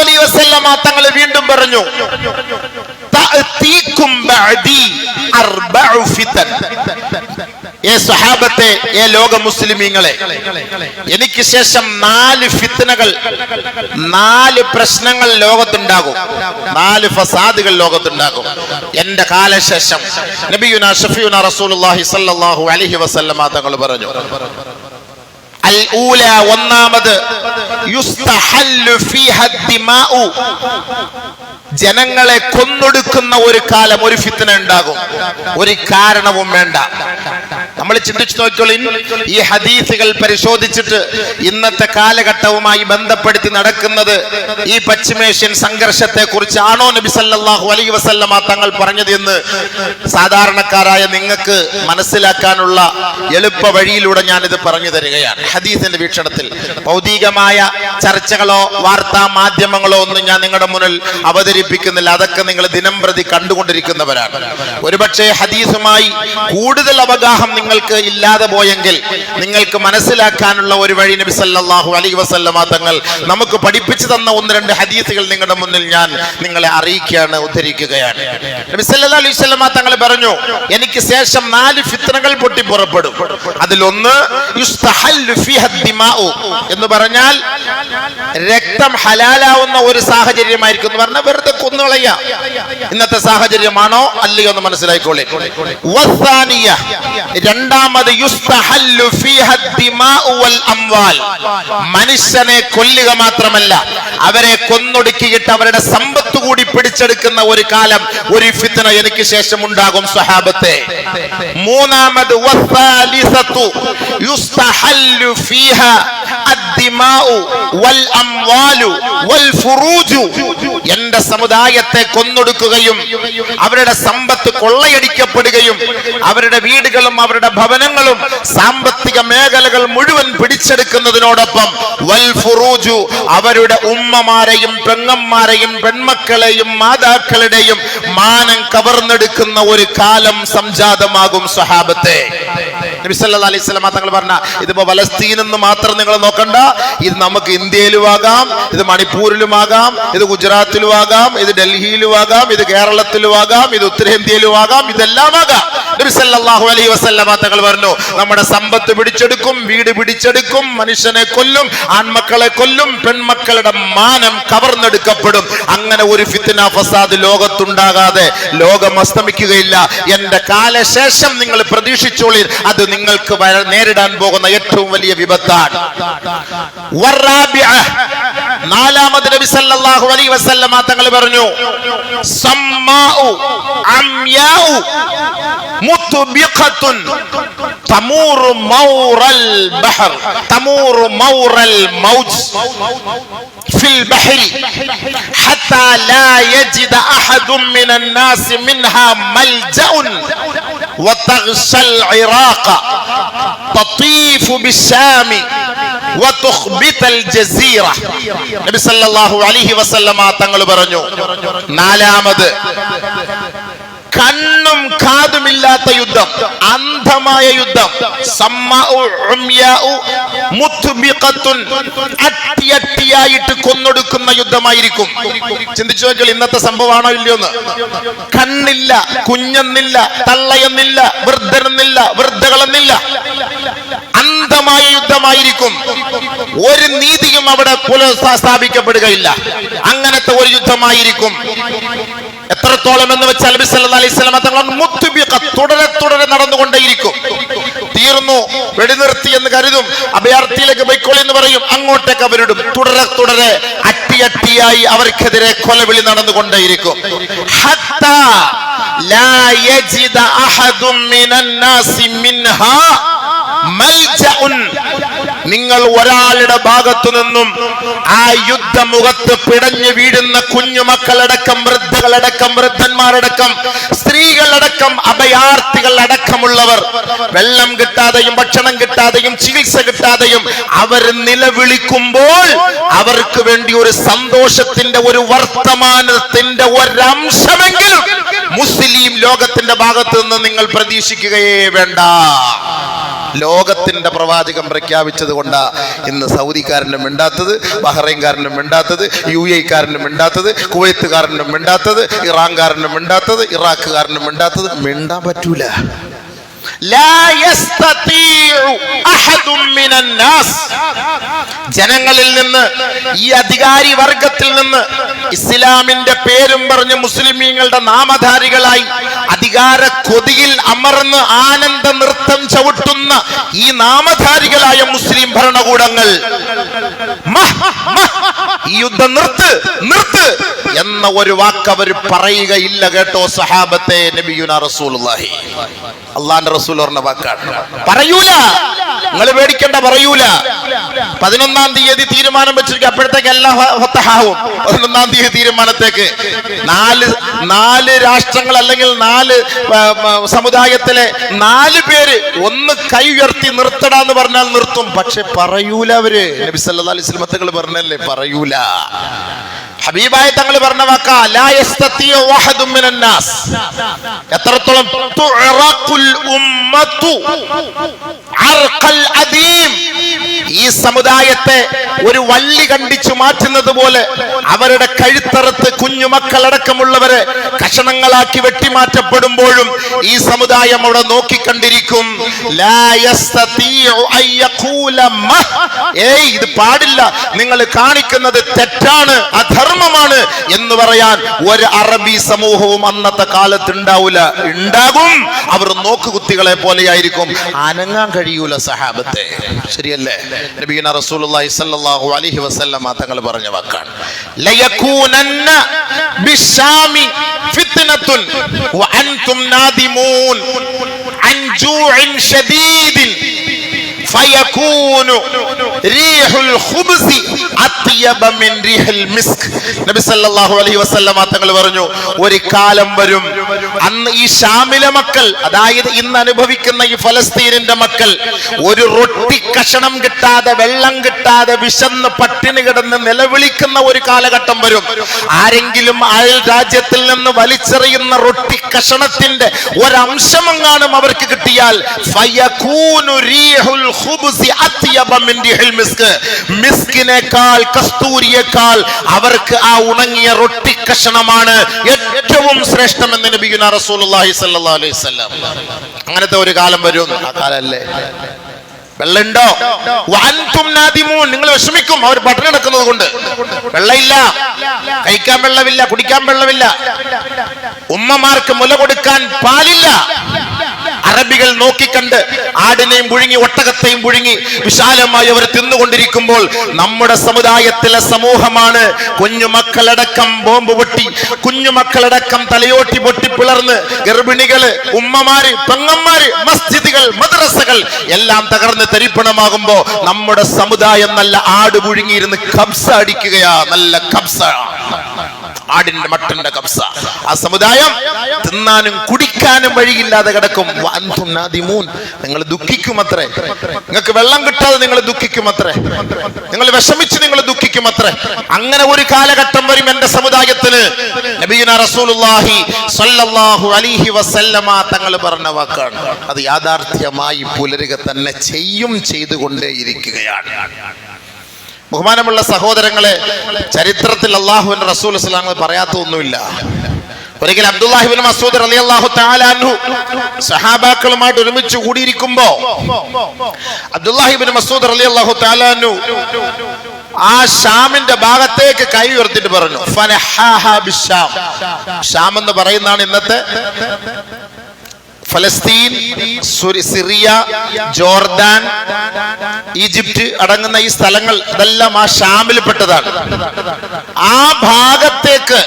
അലൈഹി വസല്ലമ തങ്ങൾ വീണ്ടും പറഞ്ഞു സഹാബത്തെ ലോക മുസ്ലിമീങ്ങളെ എനിക്ക് ശേഷം നാല് ഫിത്തനകൾ നാല് പ്രശ്നങ്ങൾ ലോകത്തുണ്ടാകും. നാല് ഫസാദുകൾ ലോകത്തുണ്ടാകും. എന്റെ കാലശേഷം നബിയുന ഷഫിയുന റസൂലുള്ളാഹി സ്വല്ലല്ലാഹു അലൈഹി വസല്ലമ തങ്ങൾ പറഞ്ഞു അൽ ഊല ഒന്നാമത് യുസ്തഹല്ലു ഫീഹ ദിമാഉ ജനങ്ങളെ കൊന്നൊടുക്കുന്ന ഒരു കാലം ഒരു ഫിത്തന ഉണ്ടാകും. ഒരു കാരണവും വേണ്ട. നമ്മൾ ചിന്തിച്ചു നോക്കിയോളൂ ഈ ഹദീസുകൾ പരിശോധിച്ചിട്ട് ഇന്നത്തെ കാലഘട്ടവുമായി ബന്ധപ്പെടുത്തി നടക്കുന്നത് ഈ പശ്ചിമേഷ്യൻ സംഘർഷത്തെ കുറിച്ച് ആണോ നബി സല്ലാഹു അലൈ വസല്ലമ തങ്ങൾ പറഞ്ഞത് എന്ന് സാധാരണക്കാരായ നിങ്ങൾക്ക് മനസ്സിലാക്കാനുള്ള എളുപ്പ വഴിയിലൂടെ ഞാൻ ഇത് പറഞ്ഞു തരികയാണ്. ഹദീസിന്റെ വീക്ഷണത്തിൽ ഭൗതികമായ ചർച്ചകളോ വാർത്താ മാധ്യമങ്ങളോ ഒന്നും ഞാൻ നിങ്ങളുടെ മുന്നിൽ അവതരിപ്പിക്കുന്നില്ല. അതൊക്കെ നിങ്ങൾ ദിനം പ്രതി കണ്ടുകൊണ്ടിരിക്കുന്നവരാണ്. ഒരുപക്ഷെ ഹദീസുമായി കൂടുതൽ അവഗാഹം നിങ്ങൾക്ക് ഇല്ലാതെ പോയെങ്കിൽ നിങ്ങൾക്ക് മനസ്സിലാക്കാനുള്ള ഒരു വഴി നബി സല്ലാഹു അലൈഹി വസല്ലമ തങ്ങൾ നമുക്ക് പഠിപ്പിച്ചു തന്ന ഒന്ന് രണ്ട് ഹദീസുകൾ നിങ്ങളുടെ മുന്നിൽ ഞാൻ നിങ്ങളെ അറിയിക്കുകയാണ് ഉദ്ധരിക്കുകയാണ്. നബി സല്ലല്ലാഹു അലൈഹി വസല്ലമ തങ്ങൾ പറഞ്ഞു എനിക്ക് ശേഷം നാല് ഫിത്നകൾ പൊട്ടി പുറപ്പെടും. അതിലൊന്ന് എന്ന് പറഞ്ഞാൽ രക്തം ഹലാലാവുന്ന ഒരു സാഹചര്യമായിരിക്കും എന്ന് പറഞ്ഞാൽ വെറുതെ കൊന്നുകളയ. ഇന്നത്തെ സാഹചര്യമാണോ അല്ലയോ എന്ന് മനസ്സിലായിക്കോളെ. മനുഷ്യനെ കൊല്ലുക മാത്രമല്ല അവരെ കൊന്നൊടുക്കിയിട്ട് അവരുടെ സമ്പത്ത് കൂടി പിടിച്ചെടുക്കുന്ന ഒരു കാലം ഒരു ഫിത്തന എനിക്ക് ശേഷം ഉണ്ടാകും സ്വഹാബത്തെ. മൂന്നാമത് എന്റെ സമുദായത്തെ കൊന്നൊടുക്കുകയും അവരുടെ സമ്പത്ത് കൊള്ളയടിക്കപ്പെടുകയും അവരുടെ വീടുകളും അവരുടെ ഭവനങ്ങളും സാമ്പത്തിക മേഖലകൾ മുഴുവൻ പിടിച്ചെടുക്കുന്നതിനോടൊപ്പം വൽ ഫുറൂജു അവരുടെ ഉമ്മമാരെയും പെങ്ങന്മാരെയും പെൺമക്കളെയും മാതാക്കളുടെയും മാനം കവർന്നെടുക്കുന്ന ഒരു കാലം സംജാതമാകും സ്വഹാബത്തെ നബി സല്ലല്ലാഹു അലൈഹി വസല്ലമ തങ്ങൾ പറഞ്ഞ ഇതിപ്പോ ഫലസ്തീൻ എന്ന് മാത്രം നിങ്ങൾ നോക്കണ്ട. ഇത് നമുക്ക് ഇന്ത്യയിലും ആകാം ഇത് മണിപ്പൂരിലും ആകാം ഇത് ഗുജറാത്തിലും ആകാം ഇത് ഡൽഹിയിലും ആകാം ഇത് കേരളത്തിലും ആകാം ഇത് ഉത്തരേന്ത്യയിലും ആകാം ഇതെല്ലാം ആകാം വസല്ലമ തങ്ങൾ പറഞ്ഞു നമ്മുടെ സമ്പത്ത് പിടിച്ചെടുക്കും വീട് പിടിച്ചെടുക്കും മനുഷ്യനെ കൊല്ലും ആൺമക്കളെ കൊല്ലും പെൺമക്കളുടെ മാനം കവർന്നെടുക്കപ്പെടും അങ്ങനെ ഒരു ഫിത്തിന ഫസാദ് ലോകത്തുണ്ടാകാതെ ലോകം അസ്തമിക്കുകയില്ല എന്റെ കാലശേഷം നിങ്ങൾ പ്രതീക്ഷിച്ചോളി അത് നിങ്ങൾക്ക് നേരിടാൻ പോകുന്ന ഏറ്റവും വലിയ വിപത്താണ്. നാലാമത് നബി സല്ലല്ലാഹു അലൈഹി വസല്ലമ തങ്ങൾ പറഞ്ഞു അംയാഉ മുത്ബിഖത്തുൻ തമൂറു മൗറൽ ബഹർ തമൂറു മൗറൽ മൗജ് في البحر حتى لا يجد أحد من الناس منها ملجأ وتغشى العراق تطيف بالشام وتخبت الجزيرة നബി സല്ലല്ലാഹു അലൈഹി വസല്ലമ തങ്ങൾ പറഞ്ഞു നാലാമത് കണ്ണും കാതുമില്ലാത്ത യുദ്ധം അന്ധമായ യുദ്ധം. അട്ടിയട്ടിയായിട്ട് കൊന്നൊടുക്കുന്ന യുദ്ധമായിരിക്കും. ചിന്തിച്ചു നോക്കിയാൽ ഇന്നത്തെ സംഭവമാണോ ഇല്ലയോ എന്ന്. കണ്ണില്ല കുഞ്ഞെന്നില്ല തള്ളയെന്നില്ല വൃദ്ധനെന്നില്ല വൃദ്ധകളെന്നില്ല. അന്ധമായ യുദ്ധമായിരിക്കും. ഒരു നീതിയും അവിടെ പുനഃസ്ഥാപിക്കപ്പെടുകയില്ല. അങ്ങനത്തെ ഒരു യുദ്ധമായിരിക്കും. എത്രത്തോളം എന്ന് വെച്ചാൽ നബി അലൈഹി വസല്ലം തങ്ങൾ മുത്തുബിഖ തുടരെ തുടരെ നടന്നുകൊണ്ടേയിരിക്കും. തീർന്നു വെടിനിർത്തി എന്ന് കരുതും അഭയാർത്ഥിയിലേക്ക് പോയിക്കോളി എന്ന് പറയും അങ്ങോട്ടേക്ക് അവരിടും. തുടരെ തുടരെ അട്ടിയട്ടിയായി അവർക്കെതിരെ കൊലവിളി നടന്നുകൊണ്ടേയിരിക്കും. ലാ യജിദ അഹദും മിൻഹാ നിങ്ങൾ ഒരാളുടെ ഭാഗത്തു നിന്നും ആ യുദ്ധമുഖത്ത് പിടഞ്ഞു വീഴുന്ന കുഞ്ഞുമക്കളടക്കം വൃദ്ധകളടക്കം വൃദ്ധന്മാരടക്കം സ്ത്രീകളടക്കം അഭയാർത്ഥികൾ അടക്കമുള്ളവർ വെള്ളം കിട്ടാതെയും ഭക്ഷണം കിട്ടാതെയും ചികിത്സ കിട്ടാതെയും അവർ നിലവിളിക്കുമ്പോൾ അവർക്ക് വേണ്ടി ഒരു സന്തോഷത്തിന്റെ ഒരു വർത്തമാനത്തിന്റെ ഒരംശമെങ്കിലും മുസ്ലിം ലോകത്തിന്റെ ഭാഗത്ത് നിന്ന് നിങ്ങൾ പ്രതീക്ഷിക്കുകയേ വേണ്ട. ലോകത്തിന്റെ പ്രവാചകം പ്രഖ്യാപിച്ചത് കൊണ്ടാ ഇന്ന് സൗദിക്കാരനും മിണ്ടാത്തത് ബഹ്റൈൻകാരനും മിണ്ടാത്തത് യു എക്കാരനും മിണ്ടാത്തത് കുവൈത്തുകാരനും മിണ്ടാത്തത് ഇറാൻകാരനും മിണ്ടാത്തത് ഇറാഖുകാരനും മിണ്ടാത്തത്. മിണ്ടാൻ പറ്റൂല. ജനങ്ങളിൽ നിന്ന് ഈ അധികാരി വർഗത്തിൽ നിന്ന് ഇസ്ലാമിന്റെ പേരും പറഞ്ഞ് മുസ്ലിമീങ്ങളുടെ നാമധാരികളായി അധികാര കൊതിയിൽ അമർന്ന് ആനന്ദ നൃത്തം ചവിട്ടുന്ന ഈ നാമധാരികളായ മുസ്ലിം ഭരണകൂടങ്ങൾ. ഈ യുദ്ധം നിർത്ത് നിർത്ത് എന്ന ഒരു വാക്ക് അവർ പറയുകയില്ല കേട്ടോ സഹാബത്തെ നബിയുന റസൂലുള്ളാഹി. അള്ളാന്റെ റസൂൽ പറഞ്ഞ വാക്കാണ്. പറയൂല. നിങ്ങൾ പേടിക്കേണ്ട പറയൂല. പതിനൊന്നാം തീയതി തീരുമാനം വെച്ചിരിക്കും അപ്പോഴത്തേക്ക് എല്ലാം ഫത്തഹാവും. പതിനൊന്നാം തീയതി തീരുമാനത്തേക്ക്. നാല് നാല് രാഷ്ട്രങ്ങൾ അല്ലെങ്കിൽ നാല് സമുദായത്തിലെ നാല് പേര് ഒന്ന് കൈ ഉയർത്തി നിർത്തടാന്ന് പറഞ്ഞാൽ നിർത്തും. പക്ഷെ പറയൂല അവർ. നബി സല്ലല്ലാഹു അലൈഹി സ്വലമത്തുകൾ പറഞ്ഞല്ലേ? പറയൂല. ഹബീബായ തങ്ങൾ പറഞ്ഞ വാക്കാ ലാ യസ്തതിഉ വഹദും മിനൻ എത്രത്തോളം ഈ സമുദായത്തെ ഒരു വള്ളി കണ്ടിച്ചു മാറ്റുന്നത് പോലെ അവരുടെ കഴുത്തറുത്ത് കുഞ്ഞുമക്കളടക്കമുള്ളവരെ കഷണങ്ങളാക്കി വെട്ടിമാറ്റപ്പെടുമ്പോഴും ഈ സമുദായം അവിടെ നോക്കിക്കണ്ടിരിക്കും. ഏയ് ഇത് പാടില്ല. നിങ്ങൾ കാണിക്കുന്നത് തെറ്റാണ് അധർമ്മമാണ് എന്ന് പറയാൻ ഒരു അറബി സമൂഹവും അന്നത്തെ കാലത്ത് ഉണ്ടാവൂല ഉണ്ടാകും. അവർ നോക്കുകുത്തികളെ പോലെയായിരിക്കും. അനങ്ങാൻ കഴിയൂല സഹാബത്തെ. ശരിയല്ലേ? നബീന റസൂലുള്ളാഹി സ്വല്ലല്ലാഹു അലൈഹി വസല്ലമ തങ്ങൾ പറഞ്ഞ വാക്കാണ്. ഫിത്നത്തുൻ ഫയകൂനു റീഹുൽ ഖുബ്സി അത്യബ മിൻ റീഹിൽ മിസ്ക്. നബി സല്ലല്ലാഹു അലൈഹി വസല്ലമ തങ്ങൾ പറഞ്ഞു ഒരു കാലം വരും അന്ന് ഈ ഷാമിലെ മക്കൾ അതായത് ഇന്ന് അനുഭവിക്കുന്ന ഈ ഫലസ്തീനിന്റെ മക്കൾ ഒരു റൊട്ടി കഷണം കിട്ടാതെ വെള്ളം കിട്ടാതെ വിശന്ന് പട്ടിണി കിടന്ന് നിലവിളിക്കുന്ന ഒരു കാലഘട്ടം വരും. ആരെങ്കിലും അയൽ രാജ്യത്തിൽ നിന്ന് വലിച്ചെറിയുന്ന റൊട്ടി കഷണത്തിന്റെ ഒരംശമെങ്ങാനും അവർക്ക് കിട്ടിയാൽ മിസ്കിനേക്കാൾ കസ്തൂരിയേക്കാൾ അവർക്ക് ആ ഉണങ്ങിയ റൊട്ടി കഷണമാണ് ഏറ്റവും ശ്രേഷ്ഠമെന്ന് നബിയുന റസൂലുള്ളാഹി സ്വല്ലല്ലാഹു അലൈഹി വസല്ലം. അങ്ങനത്തെ ഒരു കാലം വരും. ആ കാലല്ലേ? വെള്ളമുണ്ടോ? നിങ്ങൾ വിഷമിക്കും. അവർ പട്ടിണി കിടക്കുന്നത് കൊണ്ട്. വെള്ളമില്ല. കഴിക്കാൻ വെള്ളമില്ല കുടിക്കാൻ വെള്ളമില്ല. ഉമ്മമാർക്ക് മുല കൊടുക്കാൻ പാലില്ല. അറബികൾ നോക്കിക്കണ്ട് ആടിനെയും പുഴുങ്ങി ഒട്ടകത്തെയും പുഴുങ്ങി വിശാലമായി അവർ തിന്നുകൊണ്ടിരിക്കുമ്പോൾ നമ്മുടെ സമുദായത്തിലെ സമൂഹമാണ് കുഞ്ഞുമക്കളടക്കം ബോംബ് പൊട്ടി കുഞ്ഞുമക്കളടക്കം തലയോട്ടി പൊട്ടി പിളർന്ന് ഗർഭിണികൾ ഉമ്മമാര് പെങ്ങന്മാര് മസ്ജിദുകൾ മദ്രസകൾ എല്ലാം തകർന്ന് തരിപ്പണമാകുമ്പോ നമ്മുടെ സമുദായം നല്ല ആട് പുഴുങ്ങിയിരുന്ന് കബ്സ അടിക്കുകയാ നല്ല കബ്സ. ആടിന്റെ മട്ടന്റെ കബ്സ. ആ സമുദായം തിന്നാനും കുടിക്കാനും വഴിയില്ലാതെ കിടക്കും. നിങ്ങൾ ദുഃഖിക്കുമത്രേ. നിങ്ങൾക്ക് വെള്ളം കിട്ടാതെ നിങ്ങൾ ദുഃഖിക്കുമത്രേ. നിങ്ങൾ വിഷമിച്ച് നിങ്ങൾ ദുഃഖിക്കുമത്രേ. അങ്ങനെ ഒരു കാലഘട്ടം വരും എന്റെ സമുദായത്തിന് റസൂലുള്ളാഹി അലൈഹി വസല്ലമ തങ്ങൾ പറഞ്ഞ വാക്കാണ്. അത് യാഥാർത്ഥ്യമായി പുലരുക തന്നെ ചെയ്യും ചെയ്തുകൊണ്ടേയിരിക്കുകയാണ്. ബഹുമാനമുള്ള സഹോദരങ്ങളെ ചരിത്രത്തിൽ അള്ളാഹുവിന്റെ റസൂൽ ഇസ്ലാങ്ങൾ പറയാത്തൊന്നുമില്ല ഒരിക്കൽ അബ്ദുല്ലാഹിബിൻ മസൂദ് അലി അള്ളാഹു താലാൻഹു സഹാബാക്കളുമായിട്ട് ഒരുമിച്ച് കൂടിയിരിക്കുമ്പോ അബ്ദുല്ലാഹിബിൻ മസൂദ് അലി അള്ളാഹു താലാൻഹു ആ ഷാമിന്റെ ഭാഗത്തേക്ക് കൈ ഉയർത്തിട്ട് പറഞ്ഞു. ഷാം എന്ന് പറയുന്നതാണ് ഇന്നത്തെ ഫലസ്തീൻ സിറിയ ജോർദാൻ ഈജിപ്റ്റ് അടങ്ങുന്ന ഈ സ്ഥലങ്ങൾ അതെല്ലാം ആ ഷാമിൽപ്പെട്ടതാണ്. ആ ഭാഗത്തേക്ക്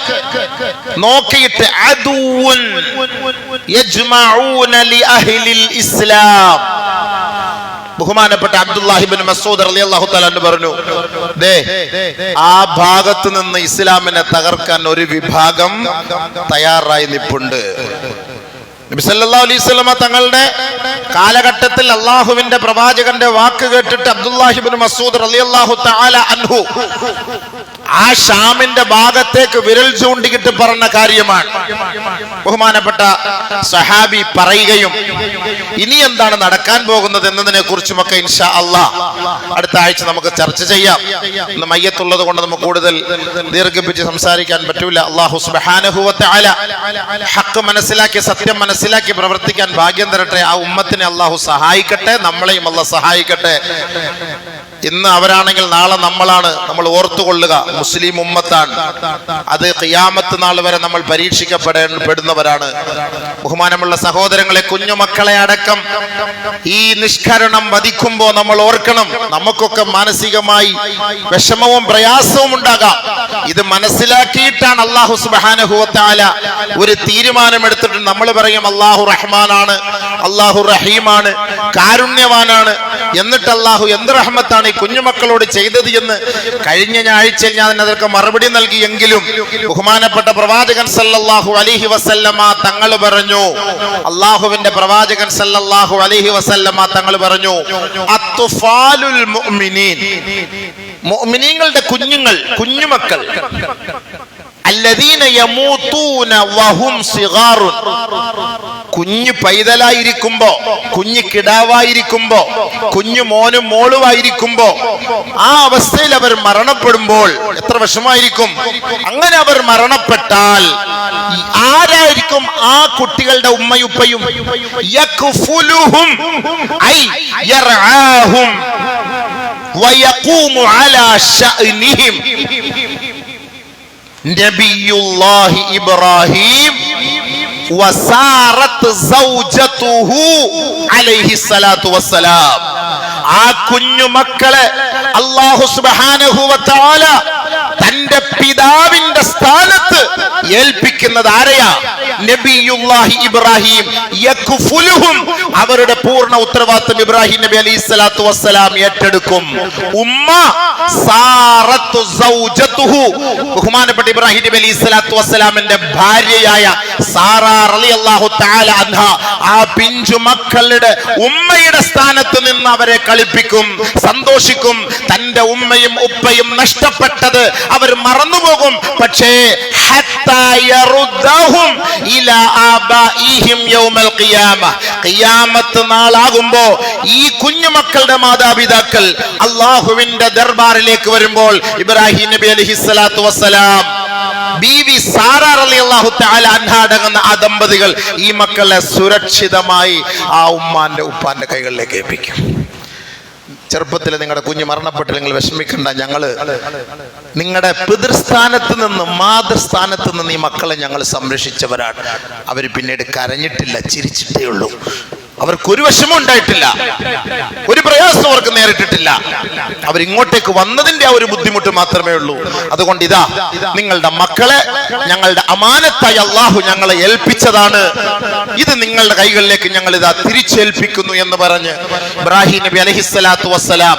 നോക്കിയിട്ട് ഇസ്ലാം. ബഹുമാനപ്പെട്ട അബ്ദുല്ലാഹിബിൻ മസൂദ് തആല എന്ന് പറഞ്ഞു ദേ ആ ഭാഗത്ത് നിന്ന് ഇസ്ലാമിനെ തകർക്കാൻ ഒരു വിഭാഗം തയ്യാറായി നിപ്പുണ്ട്. നബി സല്ലല്ലാഹു അലൈഹി വസല്ലമ തങ്ങളുടെ കാലഘട്ടത്തിൽ അള്ളാഹുവിന്റെ പ്രവാചകന്റെ വാക്ക് കേട്ടിട്ട് അബ്ദുല്ലാഹിബിൻ മസൂദ് റളിയല്ലാഹു തആല അൻഹു ആ ഷാമിന്റെ ഭാഗത്തേക്ക് വിരൽ ചൂണ്ടിക്കിട്ട് പറഞ്ഞ കാര്യമാണ്. ബഹുമാനപ്പെട്ട സഹാബി പറയുകയും ഇനി എന്താണ് നടക്കാൻ പോകുന്നത് എന്നതിനെ കുറിച്ചുമൊക്കെ ഇൻഷാ അള്ളാ അടുത്ത ആഴ്ച നമുക്ക് ചർച്ച ചെയ്യാം. ഇന്ന് മയ്യത്തുള്ളത് കൊണ്ട് നമുക്ക് കൂടുതൽ ദീർഘിപ്പിച്ച് സംസാരിക്കാൻ പറ്റൂല. അള്ളാഹു തആല ഹക്ക് മനസ്സിലാക്കി സത്യം മനസ്സിലാക്കി പ്രവർത്തിക്കാൻ ഭാഗ്യം തരട്ടെ. ആ ഉമ്മത്തിനെ അള്ളാഹു സഹായിക്കട്ടെ നമ്മളെയും അല്ല സഹായിക്കട്ടെ. ഇന്ന് അവരാണെങ്കിൽ നാളെ നമ്മളാണ്. നമ്മൾ ഓർത്തുകൊള്ളുക മുസ്ലിം ഉമ്മത്താണ്. അത് ഖിയാമത്ത് നാൾ വരെ നമ്മൾ പരീക്ഷിക്കപ്പെടേണ്ടപ്പെടുന്നവരാണ് ബഹുമാനമുള്ള സഹോദരങ്ങളെ കുഞ്ഞുമക്കളെ അടക്കം ഈ നിഷ്കരണം വധിക്കുമ്പോൾ നമ്മൾ ഓർക്കണം നമുക്കൊക്കെ മാനസികമായി വിഷമവും പ്രയാസവും ഉണ്ടാകാം. ഇത് മനസ്സിലാക്കിയിട്ടാണ് അള്ളാഹു സുബാനഹുവത്താല ഒരു തീരുമാനമെടുത്തിട്ട് നമ്മൾ പറയും അള്ളാഹു റഹ്മാനാണ് അള്ളാഹു റഹീമാണ് കാരുണ്യവാനാണ്. എന്നിട്ട് അള്ളാഹു എന്ത് റഹ്മത്താണ് ഈ കുഞ്ഞുമക്കളോട് ചെയ്തത് എന്ന് കഴിഞ്ഞ ഞാഴ്ചയിൽ ഞാൻ അതിനൊക്കെ മറുപടി നൽകിയെങ്കിലും ബഹുമാനപ്പെട്ട പ്രവാചകൻ സല്ലല്ലാഹു അലിഹി വസല്ലമ തങ്ങൾ പറഞ്ഞു അള്ളാഹുവിന്റെ പ്രവാചകൻ സല്ലല്ലാഹു അലിഹി വസല്ലമ തങ്ങൾ പറഞ്ഞു മുഅ്മിനീൻ. മുഅ്മിനീങ്ങളുടെ കുഞ്ഞുങ്ങൾ കുഞ്ഞുമക്കൾ. കുഞ്ഞു പൈതലായിരിക്കുമ്പോ കുഞ്ഞു കിടാവായിരിക്കുമ്പോ കുഞ്ഞു മോനും മോളുമായിരിക്കുമ്പോ ആ അവസ്ഥയിൽ അവർ മരണപ്പെടുമ്പോൾ എത്ര വിഷമായിരിക്കും അങ്ങനെ അവർ മരണപ്പെട്ടാൽ ആരായിരിക്കും ആ കുട്ടികളുടെ ഉമ്മയുപ്പയും നബിയുല്ലാഹി ഇബ്രാഹിം വസാറത്ത് സൗജതുഹു അലൈഹി വസ്സലാം. ആ കുഞ്ഞു മക്കളെ അല്ലാഹു സുബ്ഹാനഹു വ തന്റെ പിതാവിന്റെ സ്ഥാനത്ത് ഏൽപ്പിക്കുന്നത് ആരെയാ? നബിയുല്ലാഹി ഇബ്രാഹിം. യഖ്ഫുലുഹും അവരുടെ പൂർണ ഉത്തരവാദിത്വം ഇബ്രാഹിം നബി അലൈഹി സ്വലാത്തു വസ്സലാം ഏറ്റെടുക്കും. ഉമ്മ സാറത്തു സൗജതുഹു. ബഹുമാനപ്പെട്ട ഇബ്രാഹിം നബി അലൈഹി സ്വലാത്തു വസ്സലാമിന്റെ ഭാര്യയായ സാറ റളിയല്ലാഹു തആല അൻഹ ആ പിഞ്ചു മക്കളുടെ ഉമ്മയുടെ സ്ഥാനത്ത് നിന്ന് അവരെ കളിപ്പിക്കും സന്തോഷിക്കും. തന്റെ ഉമ്മയും ഉപ്പയും നഷ്ടപ്പെട്ടത് അവർ മറന്നുപോകും. പക്ഷേ നാളാകുമ്പോ ഈ കുഞ്ഞുമക്കളുടെ മാതാപിതാക്കൾ അള്ളാഹുവിന്റെ ദർബാറിലേക്ക് വരുമ്പോൾ ഇബ്രാഹിം നബി അലൈഹിസ്സലാത്തു വസ്സലാം ബീവി സാറ റളിയല്ലാഹു തആല അൻഹാടങ്ങുന്ന ആ ദമ്പതികൾ ഈ മക്കളെ സുരക്ഷിതമായി ആ ഉമ്മാന്റെ ഉപ്പാന്റെ കൈകളിലേക്ക് ഏൽപ്പിക്കും. ചെറുപ്പത്തിൽ നിങ്ങളുടെ കുഞ്ഞ് മരണപ്പെട്ട് നിങ്ങൾ വിഷമിക്കണ്ട ഞങ്ങൾ നിങ്ങളുടെ പിതൃസ്ഥാനത്ത് നിന്ന് മാതൃസ്ഥാനത്ത് നിന്ന് ഈ മക്കളെ ഞങ്ങൾ സംരക്ഷിച്ചവരാണ്. അവർ പിന്നീട് കരഞ്ഞിട്ടില്ല ചിരിച്ചിട്ടേ ഉള്ളൂ. അവർക്ക് ഒരു വിഷമം ഉണ്ടായിട്ടില്ല. ഒരു പ്രയാസം അവർക്ക് നേരിട്ടിട്ടില്ല. അവരിങ്ങോട്ടേക്ക് വന്നതിന്റെ ആ ഒരു ബുദ്ധിമുട്ട് മാത്രമേ ഉള്ളൂ. അതുകൊണ്ട് ഇതാ നിങ്ങളുടെ മക്കളെ ഞങ്ങളുടെ അമാനത്തായി അള്ളാഹു ഞങ്ങളെ ഏൽപ്പിച്ചതാണ്. ഇത് നിങ്ങളുടെ കൈകളിലേക്ക് ഞങ്ങൾ ഇതാ തിരിച്ചേൽപ്പിക്കുന്നു എന്ന് പറഞ്ഞ് ഇബ്രാഹിം നബി അലഹിസ്സലാത്തു വസ്സലാം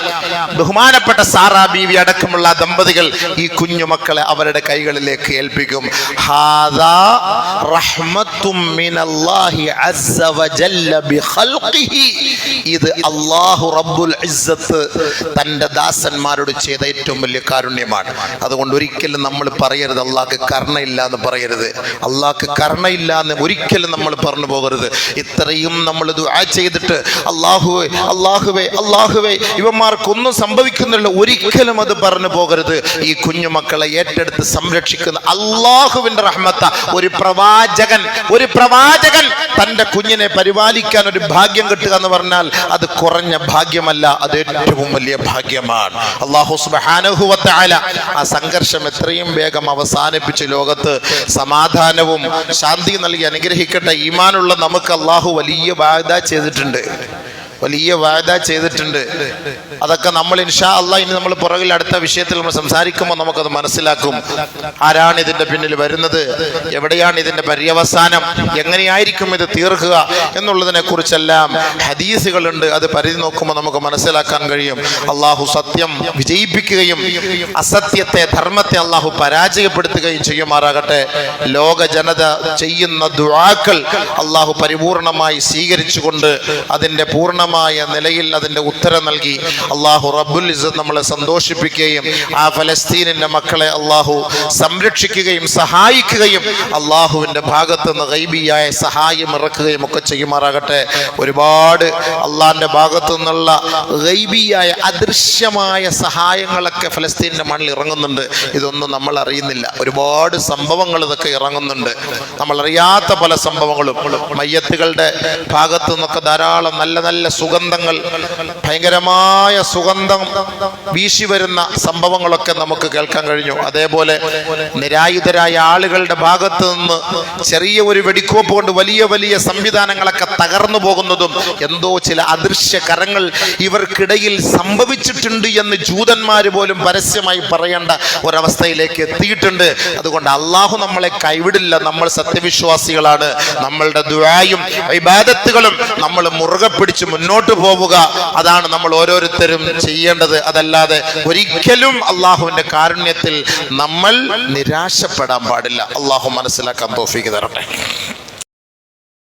ബഹുമാനപ്പെട്ട സാറാ ബീവി അടക്കമുള്ള ദമ്പതികൾ ഈ കുഞ്ഞു മക്കളെ അവരുടെ കൈകളിലേക്ക് ഏൽപ്പിക്കും. ഇത് അള്ളാഹു റബ്ബുൽ തന്റെ ദാസന്മാരോട് ചെയ്ത ഏറ്റവും വലിയ കാരുണ്യമാണ്. അതുകൊണ്ട് ഒരിക്കലും നമ്മൾ പറയരുത് അള്ളാഹ്ക്ക് കർണയില്ല എന്ന് പറയരുത്. അള്ളാഹ്ക്ക് കർണയില്ല എന്ന് ഒരിക്കലും നമ്മൾ പറഞ്ഞു പോകരുത്. ഇത്രയും നമ്മൾ ദുആ ചെയ്തിട്ട് അള്ളാഹുവേ അള്ളാഹുവേ അള്ളാഹുവേ ഇവന്മാർക്കൊന്നും സംഭവിക്കുന്നില്ല. ഒരിക്കലും അത് പറഞ്ഞു പോകരുത്. ഈ കുഞ്ഞുമക്കളെ ഏറ്റെടുത്ത് സംരക്ഷിക്കുന്ന അള്ളാഹുവിന്റെ റഹ്മത്ത. ഒരു പ്രവാചകൻ ഒരു പ്രവാചകൻ തന്റെ കുഞ്ഞിനെ പരിപാലിക്കാൻ ഒരു ഭാഗ്യം കിട്ടുക എന്ന് പറഞ്ഞാൽ അത് കുറഞ്ഞ ഭാഗ്യമല്ല അത് ഏറ്റവും വലിയ ഭാഗ്യമാണ്. അള്ളാഹു സുബ്ഹാനഹു വ ആ സംഘർഷം എത്രയും വേഗം അവസാനിപ്പിച്ച് ലോകത്ത് സമാധാനവും ശാന്തി നൽകി അനുഗ്രഹിക്കട്ടെ. ഈമാനുള്ള നമുക്ക് അള്ളാഹു വലിയ വാഗ്ദ ചെയ്തിട്ടുണ്ട്. വലിയ വാഗ്ദ ചെയ്തിട്ടുണ്ട്. അതൊക്കെ നമ്മൾ ഇൻഷാ അള്ളാഹ് ഇനി നമ്മൾ പുറകിൽ അടുത്ത വിഷയത്തിൽ നമ്മൾ സംസാരിക്കുമ്പോൾ നമുക്കത് മനസ്സിലാക്കും. ആരാണ് ഇതിന്റെ പിന്നിൽ വരുന്നത്? എവിടെയാണ് ഇതിന്റെ പര്യവസാനം? എങ്ങനെയായിരിക്കും ഇത് തീർക്കുക എന്നുള്ളതിനെ കുറിച്ചെല്ലാം ഹദീസുകളുണ്ട്. അത് പരിധി നോക്കുമ്പോൾ നമുക്ക് മനസ്സിലാക്കാൻ കഴിയും. അള്ളാഹു സത്യം വിജയിപ്പിക്കുകയും അസത്യത്തെ ധർമ്മത്തെ അള്ളാഹു പരാജയപ്പെടുത്തുകയും ചെയ്യുമാറാകട്ടെ. ലോക ജനത ചെയ്യുന്ന ദുവാക്കൾ അള്ളാഹു പരിപൂർണമായി സ്വീകരിച്ചുകൊണ്ട് അതിന്റെ പൂർണമായ നിലയിൽ അതിന്റെ ഉത്തരം നൽകി അള്ളാഹു റബ്ബുൽ ഇസ്സത്ത് നമ്മളെ സന്തോഷിപ്പിക്കുകയും ആ ഫലസ്തീനിന്റെ മക്കളെ അള്ളാഹു സംരക്ഷിക്കുകയും സഹായിക്കുകയും അള്ളാഹുവിന്റെ ഭാഗത്ത് നിന്ന് ഗൈബിയായ സഹായം ഇറക്കുകയും ഒക്കെ ചെയ്യുമാറാകട്ടെ. ഒരുപാട് അള്ളാഹിന്റെ ഭാഗത്തു നിന്നുള്ള ഗൈബിയായ അദൃശ്യമായ സഹായങ്ങളൊക്കെ ഫലസ്തീനിന്റെ മണ്ണിൽ ഇറങ്ങുന്നുണ്ട്. ഇതൊന്നും നമ്മൾ അറിയുന്നില്ല. ഒരുപാട് സംഭവങ്ങൾ ഇതൊക്കെ ഇറങ്ങുന്നുണ്ട്. നമ്മൾ അറിയാത്ത പല സംഭവങ്ങളും. മയ്യത്തുകളുടെ ഭാഗത്തു നിന്നൊക്കെ ധാരാളം നല്ല നല്ല സുഗന്ധങ്ങൾ ഭയങ്കരമായ സുഗന്ധം വീശി വരുന്ന സംഭവങ്ങളൊക്കെ നമുക്ക് കേൾക്കാൻ കഴിഞ്ഞു. അതേപോലെ നിരായുധരായ ആളുകളുടെ ഭാഗത്ത് നിന്ന് ചെറിയ ഒരു വെടിക്കോപ്പ് കൊണ്ട് വലിയ വലിയ സംവിധാനങ്ങളൊക്കെ തകർന്നു പോകുന്നതും എന്തോ ചില അദൃശ്യ കരങ്ങൾ ഇവർക്കിടയിൽ സംഭവിച്ചിട്ടുണ്ട് എന്ന് ജൂതന്മാർ പോലും പരസ്യമായി പറയേണ്ട ഒരവസ്ഥയിലേക്ക് എത്തിയിട്ടുണ്ട്. അതുകൊണ്ട് അള്ളാഹു നമ്മളെ കൈവിടില്ല. നമ്മൾ സത്യവിശ്വാസികളാണ്. നമ്മളുടെ ദുരായും ഇബാദത്തുകളും നമ്മൾ മുറുകെ പിടിച്ച് മുന്നോട്ട് പോവുക. അതാണ് നമ്മൾ ഓരോരുത്തരും ചെയ്യേണ്ടത് അതല്ലാതെ ഒരിക്കലും അള്ളാഹുവിന്റെ കാരുണ്യത്തിൽ നമ്മൾ നിരാശപ്പെടാൻ പാടില്ല. അള്ളാഹു മനസ്സിലാക്കാൻ തോഫിക്ക് തരട്ടെ.